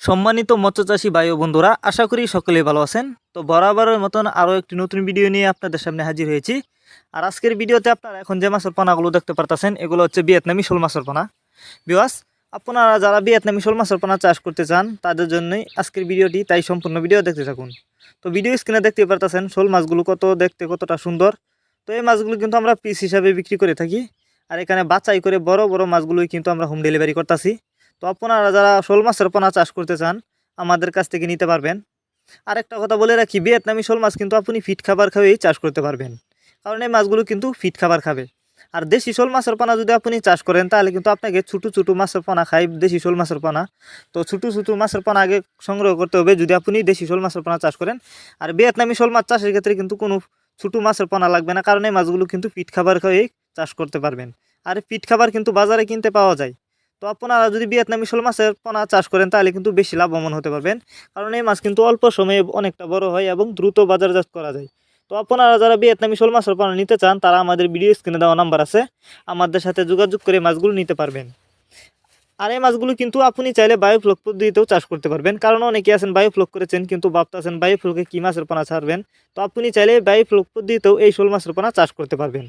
সম্মানিত মৎস্যচাষী ও বন্ধুরা, আশা করি সকলেই ভালো আছেন। তো বরাবরের মতন আরও একটি নতুন ভিডিও নিয়ে আপনাদের সামনে হাজির হয়েছি। আর আজকের ভিডিওতে আপনারা এখন যে মাছের পোনাগুলো দেখতে পারতেছেন, এগুলো হচ্ছে ভিয়েতনামি শোল মাছের পোনা। বিওয়াস আপনারা যারা ভিয়েতনামি শোল মাছের পোনা চাষ করতে চান, তাদের জন্যই আজকের ভিডিওটি, তাই সম্পূর্ণ ভিডিও দেখতে থাকুন। তো ভিডিও স্ক্রিনে দেখতে পারতেছেন, শোল মাছগুলো কত দেখতে কতটা সুন্দর। তো এই মাছগুলো কিন্তু আমরা পিস হিসাবে বিক্রি করে থাকি। আর এখানে বাছাই করে বড় বড় মাছগুলোই কিন্তু আমরা হোম ডেলিভারি করতেছি। তো আপনারা যারা শোল মাছের পোনা চাষ করতে চান, আমাদের কাছ থেকে নিতে পারবেন। আরেকটা কথা বলে রাখি, ভিয়েতনামি শোল মাছ কিন্তু আপনি ফিট খাবার খাবেই চাষ করতে পারবেন। কারণ এই মাছগুলো কিন্তু ফিট খাবার খাবে। আর দেশি শোল মাছের পোনা যদি আপনি চাষ করেন, তাহলে কিন্তু আপনাকে ছোটো ছোটো মাছের পোনা খাই, দেশি শোল মাছের পোনা। তো ছোটো ছোটো মাছের পোনা আগে সংগ্রহ করতে হবে, যদি আপনি দেশি শোল মাছের পোনা চাষ করেন। আর ভিয়েতনামি শোল মাছ চাষের ক্ষেত্রে কিন্তু কোনো ছোটো মাছের পোনা লাগবে না, কারণ এই মাছগুলো কিন্তু পিট খাবার খাইয়েই চাষ করতে পারবেন। আর পিট খাবার কিন্তু বাজারে কিনতে পাওয়া যায়। তো আপনারা যদি ভিয়েতনামি শোল মাছের পোনা চাষ করেন, তাহলে কিন্তু বেশি লাভবান হতে পারবেন। কারণ এই মাছ কিন্তু অল্প সময়ে অনেকটা বড় হয় এবং দ্রুত বাজারজাত করা যায়। তো আপনারা যারা ভিয়েতনামি শোল মাছের পোনা নিতে চান, তারা আমাদের ভিডিও স্ক্রিনে দেওয়া নাম্বার আছে। আমাদের সাথে যোগাযোগ করে মাছগুলো নিতে পারবেন। আর এই মাছগুলো কিন্তু আপনি চাইলে বায়োফ্লক পদ্ধতিতেও চাষ করতে পারবেন। কারণ অনেকে আছেন বায়োফ্লক করেছেন, কিন্তু ভাবতেছেন বায়োফ্লকে কী মাছের পোনা ছাড়বেন। তো আপনি চাইলে বায়োফ্লক পদ্ধতিতেও এই শোল মাছের পোনা চাষ করতে পারবেন।